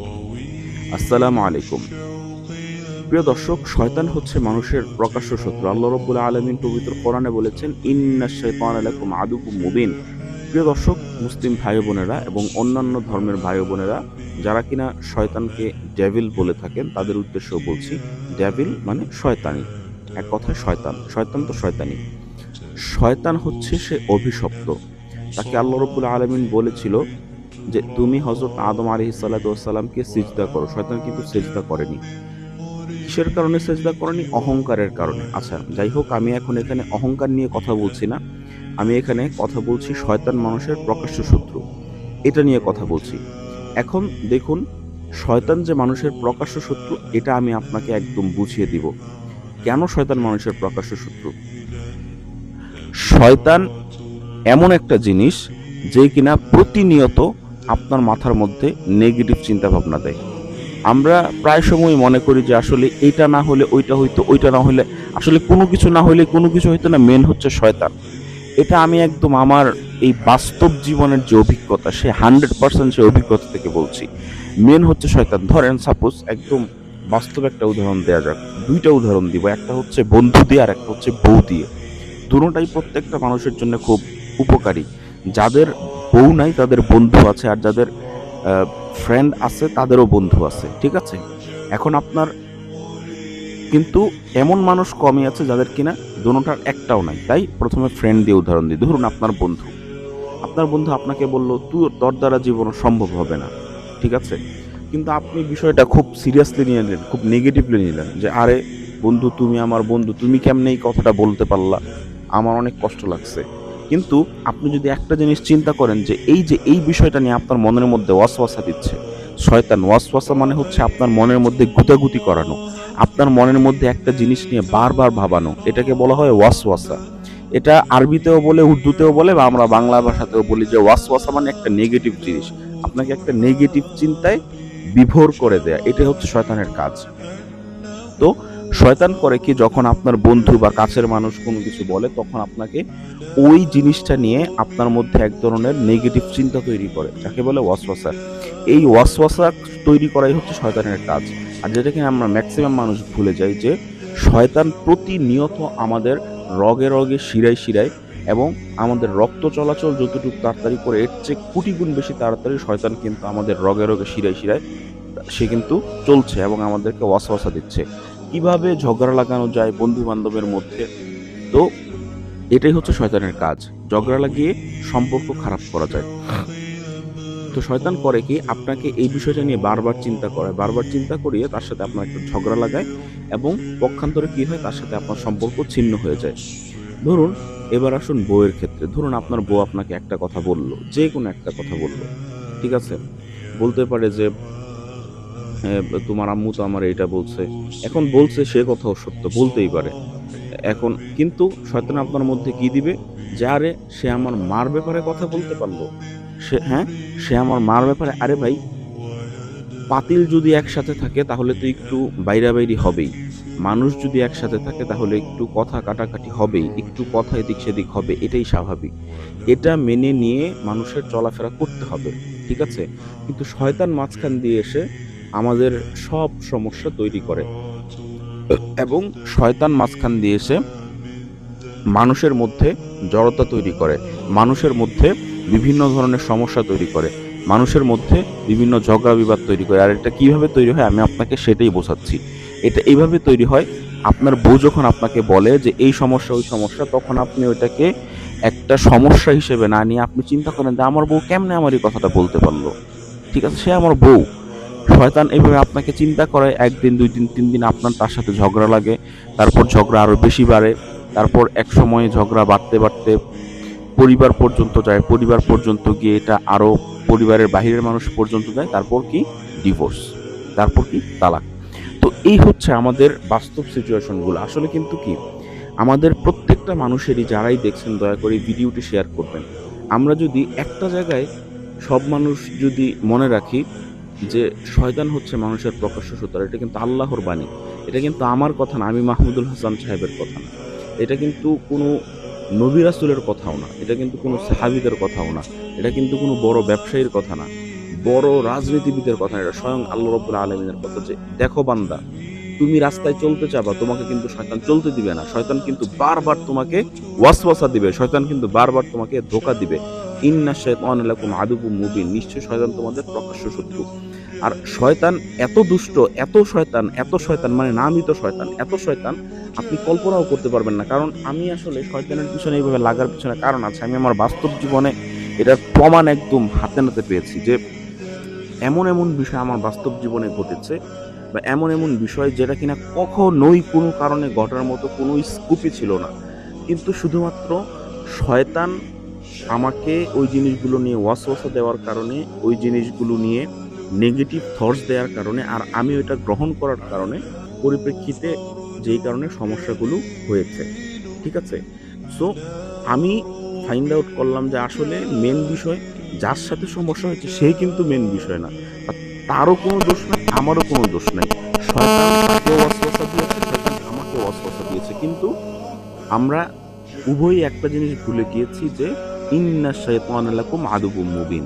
আসসালামু আলাইকুম। প্রিয় দর্শক, শয়তান হচ্ছে মানুষের প্রকাশ্য শত্রু। আল্লাহ রব্বুল আলমিন পবিত্র কোরআনে বলেছেন, ইন্না শৈতান আলাইকুম আদুকুম মুবিন। প্রিয় দর্শক, মুসলিম ভাই বোনেরা এবং অন্যান্য ধর্মের ভাই বোনেরা যারা কিনা শয়তানকে ডেভিল বলে থাকেন, তাদের উদ্দেশ্য বলছি ডেভিল মানে শয়তানি। এক কথায় শয়তান। শয়তান তো শয়তানি। শয়তান হচ্ছে সে অভিশপ্ত। তাকে আল্লাহ রব্বুল আলমিন বলেছিল যে তুমি হজরত আদম আলী সাল্লাতামকে সিজদা করো। শয়তান কিন্তু সেজদা করেনি। কিসের কারণে সেজদা করেনি? অহংকারের কারণে। আচ্ছা যাই হোক, আমি এখন এখানে অহংকার নিয়ে কথা বলছি না। আমি এখানে কথা বলছি শয়তান মানুষের প্রকাশ্য শত্রু। এটা নিয়ে কথা বলছি। এখন দেখুন, শয়তান যে মানুষের প্রকাশ্য শত্রু, এটা আমি আপনাকে একদম বুঝিয়ে দিব। কেন শয়তান মানুষের প্রকাশ্য শত্রু? শয়তান এমন একটা জিনিস যে কিনা প্রতিনিয়ত আপনার মাথার মধ্যে নেগেটিভ চিন্তা ভাবনা দেয়। আমরা প্রায় সময় মনে করি যে আসলে এইটা না হলে ওইটা হইতো, ওইটা না হলে আসলে কোনো কিছু না হলে কোনো কিছু হইতো না মেন হচ্ছে শয়তান। এটা আমি একদম আমার এই বাস্তব জীবনের যে অভিজ্ঞতা, সে হান্ড্রেড পার্সেন্ট সে অভিজ্ঞতা থেকে বলছি। মেন হচ্ছে শয়তান। ধরেন সাপোজ একদম বাস্তব একটা উদাহরণ দেওয়া যাক। দুইটা উদাহরণ দিব। একটা হচ্ছে বন্ধু দিয়ে আর একটা হচ্ছে বউ দিয়ে। দুটোটাই প্রত্যেকটা মানুষের জন্য খুব উপকারী। যাদের বউ নাই, তাদের বন্ধু আছে আর যাদের ফ্রেন্ড আছে, তাদেরও বন্ধু আছে, ঠিক আছে? এখন আপনার কিন্তু এমন মানুষ কমই আছে যাদের কিনা দুটার একটাও নাই। তাই প্রথমে ফ্রেন্ড দিয়ে উদাহরণ দিই। ধরুন আপনার বন্ধু। আপনার বন্ধু আপনাকে বলল, তুই তোর দ্বারা জীবন সম্ভব হবে না। ঠিক আছে? কিন্তু আপনি বিষয়টা খুব সিরিয়াসলি নিয়ে নিলেন, খুব নেগেটিভলি নিলেন যে, আরে বন্ধু, তুমি আমার বন্ধু, তুমি কেমনে এই কথাটা বলতে পারলা? আমার অনেক কষ্ট লাগছে। কিন্তু আপনি যদি একটা জিনিস চিন্তা করেন যে এই যে এই বিষয়টা নিয়ে আপনার মনের মধ্যে ওয়াসওয়াসা দিচ্ছে, শয়তান, ওয়াসওয়াসা মানে হচ্ছে আপনার মনের মধ্যে গুতাগুতি করানো, আপনার মনের মধ্যে একটা জিনিস নিয়ে বারবার ভাবানো, এটাকে বলা হয় ওয়াসওয়াসা। এটা আরবিতেও বলে, উর্দুতেও বলে বা আমরা বাংলা ভাষাতেও বলি যে ওয়াসওয়াসা মানে একটা নেগেটিভ জিনিস। আপনাকে একটা নেগেটিভ চিন্তায় বিভোর করে দেয়া এটা হচ্ছে শয়তানের কাজ। তো শয়তান করে কি যখন আপনার বন্ধু বা কাছের মানুষ কোনো কিছু বলে, তখন আপনাকে ওই জিনিসটা নিয়ে আপনার মধ্যে এক ধরনের নেগেটিভ চিন্তা তৈরি করে, যাকে বলে ওয়াসওয়াসা। এই ওয়াসওয়াসা তৈরি করাই হচ্ছে শয়তানের কাজ। আর যেটাকে আমরা ম্যাক্সিমাম মানুষ ভুলে যাই যে, শয়তান প্রতিনিয়ত আমাদের রগে রগে, শিরায় শিরায় এবং আমাদের রক্ত চলাচল যতটুকু তাড়াতাড়ি করে, এর চেয়ে কোটি গুণ বেশি তাড়াতাড়ি শয়তান কিন্তু আমাদের রগে রগে, শিরায় শিরায় সে কিন্তু চলছে এবং আমাদেরকে ওয়াসওয়াসা দিচ্ছে। কীভাবে ঝগড়া লাগানো যায় বন্ধু বান্ধবের মধ্যে? তো এটাই হচ্ছে শয়তানের কাজ। ঝগড়া লাগিয়ে সম্পর্ক খারাপ করা যায়। তো শয়তান করে কি আপনাকে এই বিষয়টা নিয়ে বারবার চিন্তা করে বারবার চিন্তা করিয়ে তার সাথে আপনার একটা ঝগড়া লাগায় এবং পক্ষান্তরে কি হয় তার সাথে আপনার সম্পর্ক ছিন্ন হয়ে যায়। ধরুন এবার আসুন বউয়ের ক্ষেত্রে। ধরুন আপনার বউ আপনাকে একটা কথা বলল যে কোনো একটা কথা বলল। ঠিক আছে? বলতে পারে যে "এ, তোমার আম্মু তো আমার এইটা বলছে। এখন বলছে সে কথাও সত্য, বলতেই পারে। এখন কিন্তু শয়তান আপনার মধ্যে কি দিবে? যে আরে সে আমার মার ব্যাপারে কথা বলতে পারল। সে হ্যাঁ? সে আমার মার ব্যাপারে, আরে ভাই, পাতিল যদি একসাথে থাকে, তাহলে তো একটু বাইরা বাইরি হবেই। মানুষ যদি একসাথে থাকে, তাহলে একটু কথা কাটাকাটি হবেই, একটু কথা এদিক সেদিক হবে, এটাই স্বাভাবিক। এটা মেনে নিয়ে মানুষের চলাফেরা করতে হবে, ঠিক আছে? কিন্তু শয়তান মাঝখান দিয়ে এসে আমাদের সব সমস্যা তৈরি করে। এবং শয়তান মাঝখান দিয়ে এসে মানুষের মধ্যে জড়তা তৈরি করে, মানুষের মধ্যে বিভিন্ন ধরনের সমস্যা তৈরি করে, মানুষের মধ্যে বিভিন্ন ঝগড়া বিবাদ তৈরি করে। আর এটা কীভাবে তৈরি হয় আমি আপনাকে সেটাই বোঝাচ্ছি। এটা এইভাবে তৈরি হয়, আপনার বউ যখন আপনাকে বলে যে, এই সমস্যা, ওই সমস্যা, তখন আপনি ওইটাকে একটা সমস্যা হিসেবে না নিয়ে আপনি চিন্তা করেন যে, আমার বউ কেমনে আমার এই কথাটা বলতে পারল? ঠিক আছে, সে আমার বউ। শয়তান এভাবে আপনাকে চিন্তা করে, একদিন, দুই দিন, তিন দিন আপনার তার সাথে ঝগড়া লাগে, তারপর ঝগড়া আরও বেশি বাড়ে, তারপর এক সময় ঝগড়া বাড়তে বাড়তে পরিবার পর্যন্ত যায়, পরিবার পর্যন্ত গিয়ে এটা আরও পরিবারের বাহিরের মানুষ পর্যন্ত যায়, তারপর কি? ডিভোর্স তারপর কি? তালাক। তো এই হচ্ছে আমাদের বাস্তব সিচুয়েশনগুলো আসলে কিন্তু কি? আমাদের প্রত্যেকটা মানুষেরই যারাই দেখছেন, দয়া করে ভিডিওটি শেয়ার করবেন। আমরা যদি একটা জায়গায় সব মানুষ যদি মনে রাখি যে শয়তান হচ্ছে মানুষের প্রকাশ্য সূত্র এটা কিন্তু আল্লাহর বাণী। এটা কিন্তু আমার কথা না, আমি মাহমুদুল হাসান সাহেবের কথা না। এটা কিন্তু কোনো নবী রাসুলের কথাও না, এটা কিন্তু কোনো সাহাবিদের কথাও না, এটা কিন্তু কোনো বড় ব্যবসায়ীর কথা না, বড় রাজনীতিবিদের কথা এটা স্বয়ং আল্লাহ রব্বুল আলমিনের কথা যে, দেখো বান্দা, তুমি রাস্তায় চলতে চাবা, তোমাকে কিন্তু শয়তান চলতে দিবে না, শয়তান কিন্তু বারবার তোমাকে ওয়াসওয়াসা দিবে, শয়তান কিন্তু বারবার তোমাকে ধোকা দিবে। ইন্না শয়তান লাকুম আদুবুম মুবিন। নিশ্চয় শয়তান তোমাদের প্রকাশ্য শত্রু। আর শয়তান এত দুষ্ট, এত শয়তান এত শয়তান মানে নামই তো শয়তান, এত শয়তান, আপনি কল্পনাও করতে পারবেন না। কারণ আমি আসলে শয়তানের পিছনে এইভাবে লাগার পিছনে কারণ আছে। আমি আমার বাস্তব জীবনে এটার প্রমাণ একদম হাতে নাতে পেয়েছি যে এমন এমন বিষয় আমার বাস্তব জীবনে ঘটেছে বা এমন এমন বিষয় যেটা কিনা কখনোই কোনো কারণে ঘটার মতো কোনো স্কুপই ছিল না। কিন্তু শুধুমাত্র শয়তান আমাকে ওই জিনিসগুলো নিয়ে ওয়াসওয়াসা দেওয়ার কারণে, ওই জিনিসগুলো নিয়ে নেগেটিভ থটস দেওয়ার কারণে আর আমি ওইটা গ্রহণ করার কারণে পরিপ্রেক্ষিতে যেই কারণে সমস্যাগুলো হয়েছে। ঠিক আছে? সো আমি ফাইন্ড আউট করলাম যে আসলে মেন বিষয় যার সাথে সমস্যা হয়েছে সেই কিন্তু মেন বিষয় না। তারও কোনো দোষ নাই, আমারও কোনো দোষ নাই। তাকেও ওয়াসওয়াসা দিয়েছে দিয়েছে। কিন্তু আমরা উভয়ই একটা জিনিস ভুলে গিয়েছি যে ইন্না শাইতান লাকুম আদুবুম মুবিন